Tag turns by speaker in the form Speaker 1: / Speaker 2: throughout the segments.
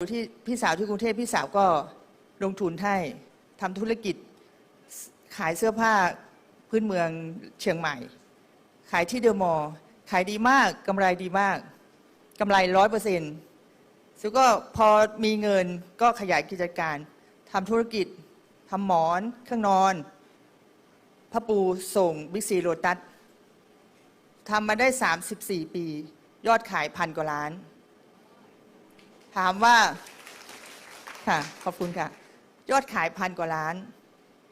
Speaker 1: ู่ที่พี่สาวที่กรุงเทพพี่สาวก็ลงทุนให้ทำธุรกิจขายเสื้อผ้าพื้นเมืองเชียงใหม่ ขายที่เดอะมอลล์ขายดีมากกำไรดีมากกำไรร้อยเปอร์เซ็นต์สุก็พอมีเงินก็ขยายกิจการทำธุรกิจทำหมอนเครื่องนอนผ้าปูส่งบิ๊กซีโรตัสทำมาได้ 34 ปี ยอดขายพันกว่าล้าน ถามว่าค่ะขอบคุณค่ะ ยอดขายพันกว่าล้าน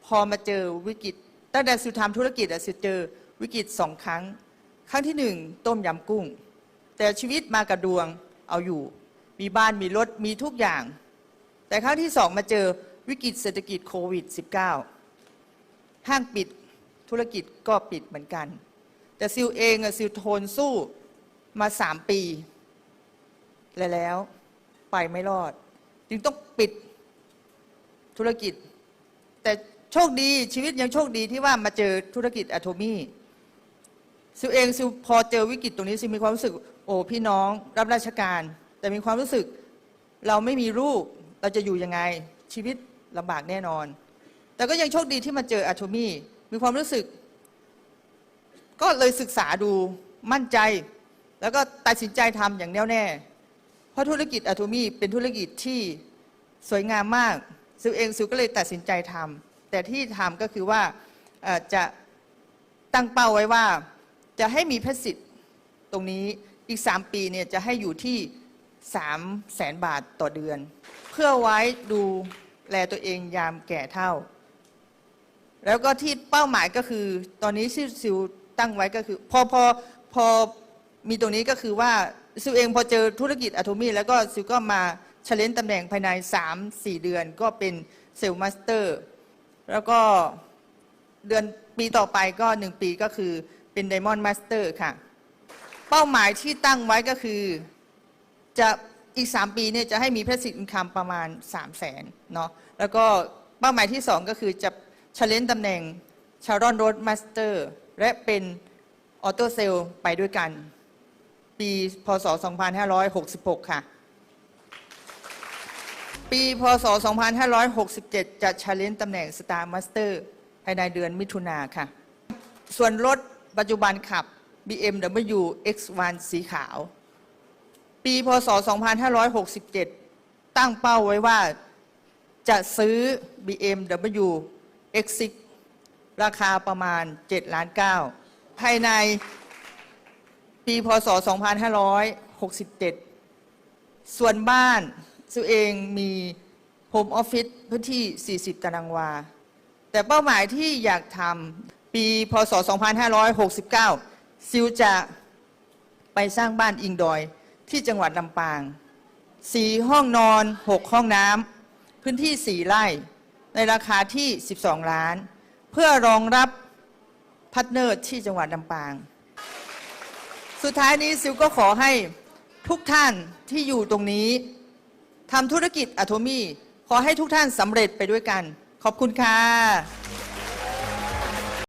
Speaker 1: พอมาเจอวิกฤตตั้งแต่สุทำธุรกิจอะสุเจอวิกฤตสองครั้ง ครั้งที่หนึ่งต้มยำกุ้ง แต่ชีวิตมากับดวงเอาอยู่ มีบ้านมีรถมีทุกอย่าง แต่ครั้งที่สองมาเจอวิกฤตเศรษฐกิจโควิด -19 ห้างปิดธุรกิจก็ปิดเหมือนกัน แต่ซิลเองอะซิลทนสู้มาสามปี และแล้ว ไปไม่รอด จึงต้องปิดธุรกิจ แต่โชคดีชีวิตยังโชคดีที่ว่ามาเจอธุรกิจอะโทมี่ซิวเองซิวพอเจอวิกฤตตรงนี้ซิวมีความรู้สึก โอ้พี่น้องรับราชการ แต่มีความรู้สึกเราไม่มีลูกเราจะอยู่ยังไงชีวิตลำบากแน่นอน แต่ก็ยังโชคดีที่มาเจออะโทมี่มีความรู้สึก ก็เลยศึกษาดูมั่นใจ แล้วก็ตัดสินใจทำอย่างแน่วแน่ ราะธุรกิจอะโทมี่เป็นธุรกิจที่สวยงามมากซิวเองซิวก็เลยตัดสินใจทำแต่ที่ทำก็คือว่าจะตั้งเป้าไว้ว่าจะให้มีพทสิทธิ์ตรงนี้อีก 3 ปีเนี่ยจะให้อยู่ที่3แสนบาทต่อเดือน เพื่อไว้ดูแลตัวเองยามแก่เท่า แล้วก็ที่เป้าหมายก็คือตอนนี้ซิวตั้งไว้ก็คือ พอพอพอมีตรงนี้ก็คือว่า ซิวเองพอเจอธุรกิจอะโทมี่แล้วก็ซิวก็มาเชลเลนตำแหน่งภายใน 3-4 เดือนก็เป็นเซลล์มาสเตอร์แล้วก็เดือนปีต่อไปก็ 1 ปีก็คือเป็นไดมอนด์มาสเตอร์ค่ะ เป้าหมายที่ตั้งไว้ก็คือจะอีก 3 ปีเนี่ยจะให้มีพ a ส s ิ v e อินคัมประมาณ 3 0 0แสนเนาะแล้วก็เป้าหมายที่ 2 ก็คือจะเชลเลนตำแหน่งชารอนโรดมาสเตอร์และเป็นออโตเซลไปด้วยกัน ปีพศ 2566 ค่ะ ปีพศ 2567 จะชาเลนจ์ตำแหน่ง Star Master ภายในเดือนมิถุนาค่ะ ส่วนรถปัจจุบันขับ BMW X1 สีขาว ปีพศ 2567 ตั้งเป้าไว้ว่าจะซื้อ BMW X6 ราคาประมาณ 7 ล้าน 9 ภายใน ปีพศ 2567 ส่วนบ้านซิวเองมีโฮมออฟฟิศพื้นที่ 40 ตารางวา แต่เป้าหมายที่อยากทำปีพศ 2569 ซิวจะไปสร้างบ้านอิงดอยที่จังหวัดลำปาง 4 ห้องนอน 6 ห้องน้ำพื้นที่ 4 ไร่ ในราคาที่ 12 ล้าน เพื่อรองรับพัฒเนอร์ที่จังหวัดลำปาง สุดท้ายนี้ซิลก็ขอให้ทุกท่านที่อยู่ตรงนี้ทำธุรกิจอะโทมี่ขอให้ทุกท่านสำเร็จไปด้วยกัน ขอบคุณค่ะ